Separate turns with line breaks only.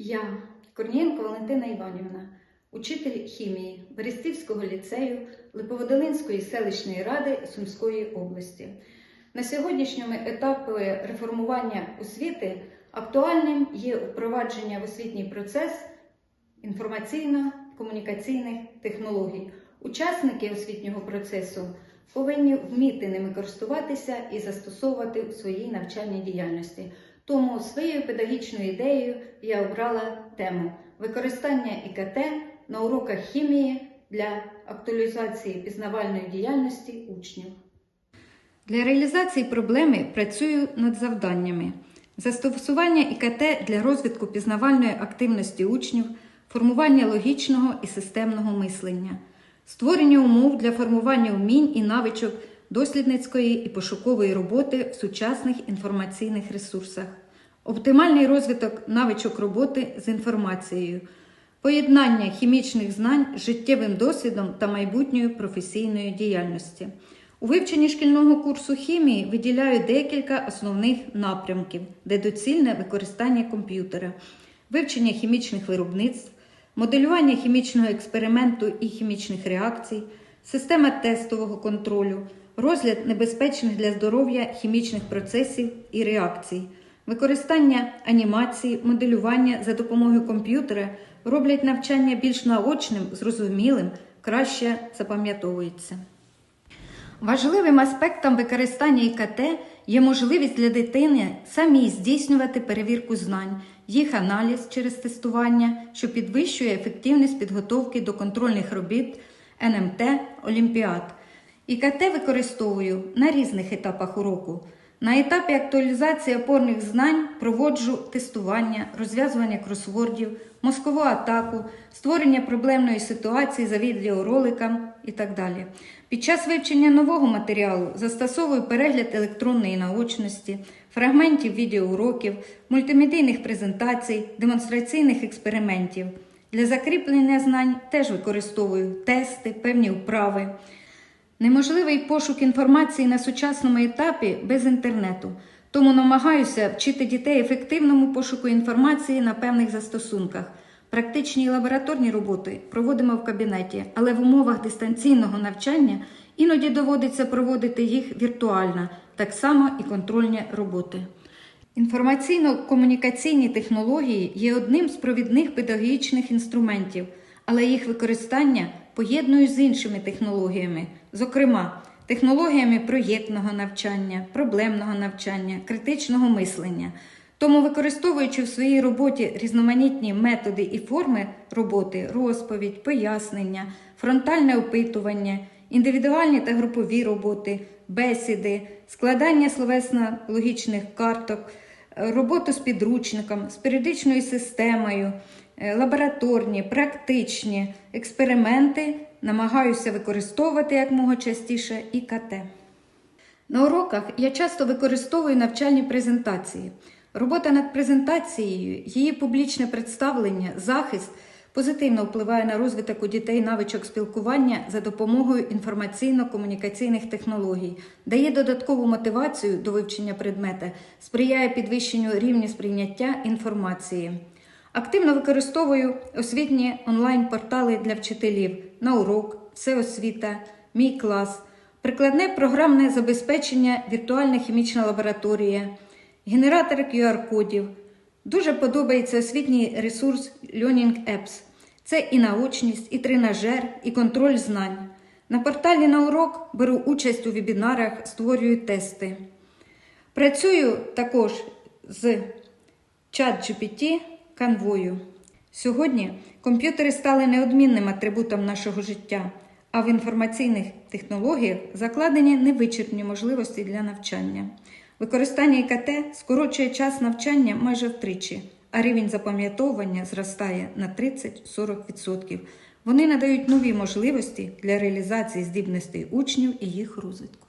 Я, Корнієнко Валентина Іванівна, учитель хімії Берестівського ліцею Липоводолинської селищної ради Сумської області. На сьогоднішньому етапі реформування освіти актуальним є впровадження в освітній процес інформаційно-комунікаційних технологій. Учасники освітнього процесу повинні вміти ними користуватися і застосовувати в своїй навчальній діяльності. Тому своєю педагогічною ідеєю я обрала тему використання ІКТ на уроках хімії для актуалізації пізнавальної діяльності учнів. Для реалізації проблеми працюю над завданнями. Застосування ІКТ для розвитку пізнавальної активності учнів, формування логічного і системного мислення, створення умов для формування вмінь і навичок дослідницької і пошукової роботи в сучасних інформаційних ресурсах, оптимальний розвиток навичок роботи з інформацією, поєднання хімічних знань з життєвим досвідом та майбутньою професійною діяльності. У вивченні шкільного курсу хімії виділяю декілька основних напрямків, де доцільне використання комп'ютера, вивчення хімічних виробництв, моделювання хімічного експерименту і хімічних реакцій, система тестового контролю, розгляд небезпечних для здоров'я хімічних процесів і реакцій, використання анімації, моделювання за допомогою комп'ютера роблять навчання більш наочним, зрозумілим, краще запам'ятовується. Важливим аспектом використання ІКТ є можливість для дитини самій здійснювати перевірку знань, їх аналіз через тестування, що підвищує ефективність підготовки до контрольних робіт НМТ Олімпіад. ІКТ використовую на різних етапах уроку. На етапі актуалізації опорних знань проводжу тестування, розв'язування кросвордів, мозкову атаку, створення проблемної ситуації за відеороликом і так далі. Під час вивчення нового матеріалу застосовую перегляд електронної наочності, фрагментів відеоуроків, мультимедійних презентацій, демонстраційних експериментів. Для закріплення знань теж використовую тести, певні вправи. Неможливий пошук інформації на сучасному етапі без інтернету, тому намагаюся вчити дітей ефективному пошуку інформації на певних застосунках. Практичні і лабораторні роботи проводимо в кабінеті, але в умовах дистанційного навчання іноді доводиться проводити їх віртуально, так само і контрольні роботи. Інформаційно-комунікаційні технології є одним з провідних педагогічних інструментів, але їх використання поєдную з іншими технологіями, зокрема, технологіями проєктного навчання, проблемного навчання, критичного мислення. Тому, використовуючи в своїй роботі різноманітні методи і форми роботи, розповідь, пояснення, фронтальне опитування, індивідуальні та групові роботи, бесіди, складання словесно-логічних карток, роботу з підручником, з періодичною системою, лабораторні, практичні експерименти намагаюся використовувати якмога частіше ІКТ. На уроках я часто використовую навчальні презентації. Робота над презентацією, її публічне представлення, захист позитивно впливає на розвиток у дітей навичок спілкування за допомогою інформаційно-комунікаційних технологій, дає додаткову мотивацію до вивчення предмета, сприяє підвищенню рівня сприйняття інформації. Активно використовую освітні онлайн-портали для вчителів на урок, всеосвіта, мій клас, прикладне програмне забезпечення, віртуальна хімічна лабораторія, генератор QR-кодів. Дуже подобається освітній ресурс Learning Apps. Це і наочність, і тренажер, і контроль знань. На порталі на урок беру участь у вебінарах, створюю тести. Працюю також з ChatGPT, канвою. Сьогодні комп'ютери стали неодмінним атрибутом нашого життя, а в інформаційних технологіях закладені невичерпні можливості для навчання. Використання ІКТ скорочує час навчання майже втричі, а рівень запам'ятовування зростає на 30-40%. Вони надають нові можливості для реалізації здібностей учнів і їх розвитку.